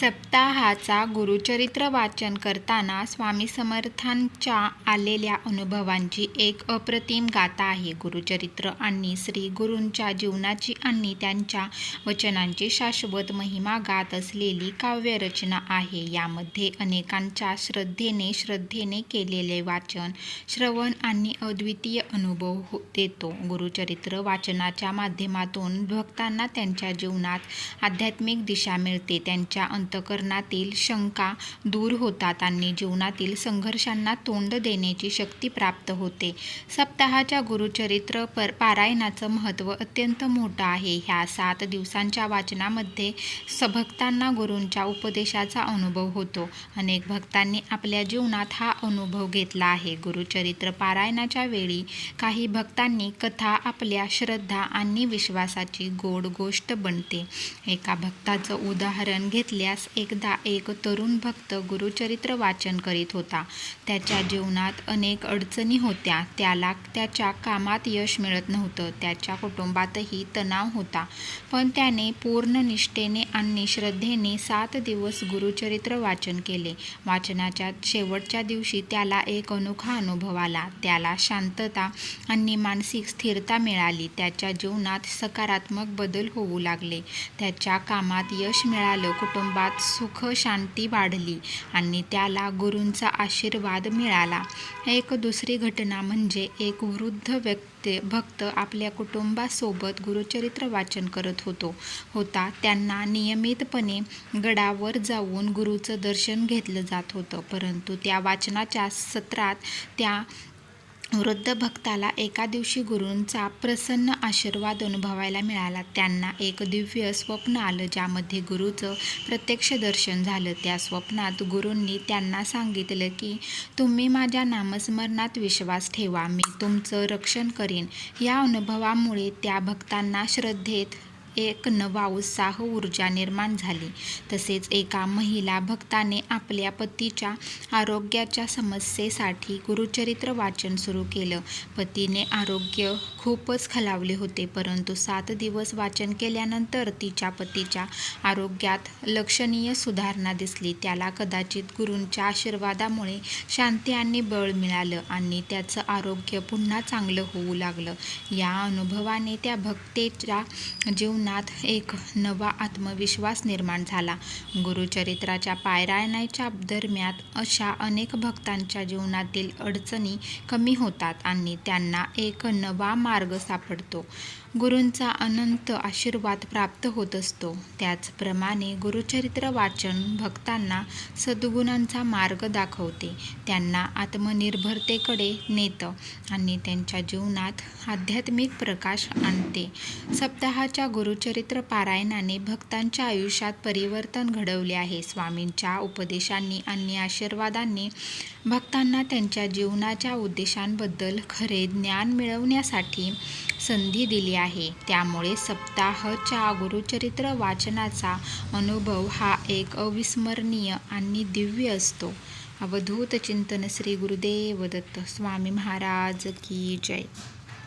सप्ताहाचा गुरुचरित्र वाचन करताना स्वामी समर्थांच्या आलेल्या अनुभवांची एक अप्रतिम गाथा आहे. गुरुचरित्र आणि श्री गुरूंच्या जीवनाची आणि त्यांच्या वचनांची शाश्वत महिमा गात असलेली काव्यरचना आहे. यामध्ये अनेकांच्या श्रद्धेने श्रद्धेने केलेले वाचन, श्रवण आणि अद्वितीय अनुभव हो- देतो. गुरुचरित्र वाचनाच्या माध्यमातून भक्तांना त्यांच्या जीवनात आध्यात्मिक दिशा मिळते, त्यांच्या अंतकरणातील शंका दूर होतात आणि जीवनातील संघर्षांना तोंड देण्याची शक्ती प्राप्त होते. सप्ताहाच्या गुरुचरित्र पर पारायणाचं महत्त्व अत्यंत मोठं आहे. ह्या सात दिवसांच्या वाचनामध्ये भक्तांना गुरूंच्या उपदेशाचा अनुभव होतो. अनेक भक्तांनी आपल्या जीवनात हा अनुभव घेतला आहे. गुरुचरित्र पारायणाच्या वेळी काही भक्तांनी कथा आपल्या श्रद्धा आणि विश्वासाची गोड गोष्ट बनते. एका भक्ताचं उदाहरण घेतल्यास एकदा एक तरुण भक्त गुरुचरित्र वाचन करीत होता. त्याच्या जीवनात अनेक अडचणी होत्या. त्याला त्याच्या कामात यश मिळत नव्हतं. त्याच्या कुटुंबातही तणाव होता. पण त्याने पूर्ण निष्ठेने आणि श्रद्धेने सात दिवस गुरुचरित्र वाचन केले. वाचनाच्या शेवटच्या दिवशी त्याला एक अनोखा अनुभव आला. त्याला शांतता आणि मानसिक स्थिरता मिळाली. त्याच्या जीवनात सकारात्मक बदल होऊ लागले. त्याच्या कामात यश मिळालं, कुटुंबात सुख शांती वाढली आणि त्याला गुरूंचा आशीर्वाद मिळाला. एक दुसरी घटना म्हणजे एक वृद्ध व्यक्ती भक्त आपल्या कुटुंबासोबत गुरुचरित्र वाचन करत होतो होता. त्यांना नियमितपणे गडावर जाऊन गुरुचं दर्शन घेतलं जात होतं. परंतु त्या वाचनाच्या सत्रात त्या वृद्ध भक्ताला एका दिवशी गुरूंचा प्रसन्न आशीर्वाद अनुभवायला मिळाला. त्यांना एक दिव्य स्वप्न आलं ज्यामध्ये गुरुचं प्रत्यक्ष दर्शन झालं. त्या स्वप्नात गुरूंनी त्यांना सांगितलं की, तुम्ही माझ्या नामस्मरणात विश्वास ठेवा, मी तुमचं रक्षण करीन. या अनुभवामुळे त्या भक्तांना श्रद्धेत एक नवा उत्साह, ऊर्जा निर्माण झाली. तसेच एका महिला भक्ताने आपल्या पतीच्या आरोग्याच्या समस्येसाठी गुरुचरित्र वाचन सुरू केलं. पतीने आरोग्य खूपच खालावले होते. परंतु सात दिवस वाचन केल्यानंतर तिच्या पतीच्या आरोग्यात लक्षणीय सुधारणा दिसली. त्याला कदाचित गुरूंच्या आशीर्वादामुळे शांती आणि बळ मिळालं आणि त्याचं आरोग्य पुन्हा चांगलं होऊ लागलं. या अनुभवाने त्या भक्तेच्या जीवनात एक नवा आत्मविश्वास निर्माण झाला. गुरुचरित्राच्या पायरायणाच्या दरम्यान अशा अनेक भक्तांच्या जीवनातील अडचणी कमी होतात आणि त्यांना एक नवा मार्ग मार्ग सापडतो. गुरूंचा अनंत आशीर्वाद प्राप्त होत असतो. त्याचप्रमाणे गुरुचरित्र वाचन भक्तांना सद्गुणांचा मार्ग दाखवते, त्यांना आत्मनिर्भरतेकडे नेतं आणि त्यांच्या जीवनात आध्यात्मिक प्रकाश आणते. सप्ताहाच्या गुरुचरित्र पारायणाने भक्तांच्या आयुष्यात परिवर्तन घडवले आहे. स्वामींच्या उपदेशांनी आणि आशीर्वादांनी भक्तांना त्यांच्या जीवनाच्या उद्देशांबद्दल खरे ज्ञान मिळवण्यासाठी संधी दिली आहे. त्यामुळे सप्ताहच्या गुरुचरित्र वाचनाचा अनुभव हा एक अविस्मरणीय आणि दिव्य असतो. अवधूत चिंतन श्री गुरुदेव दत्त स्वामी महाराज की जय.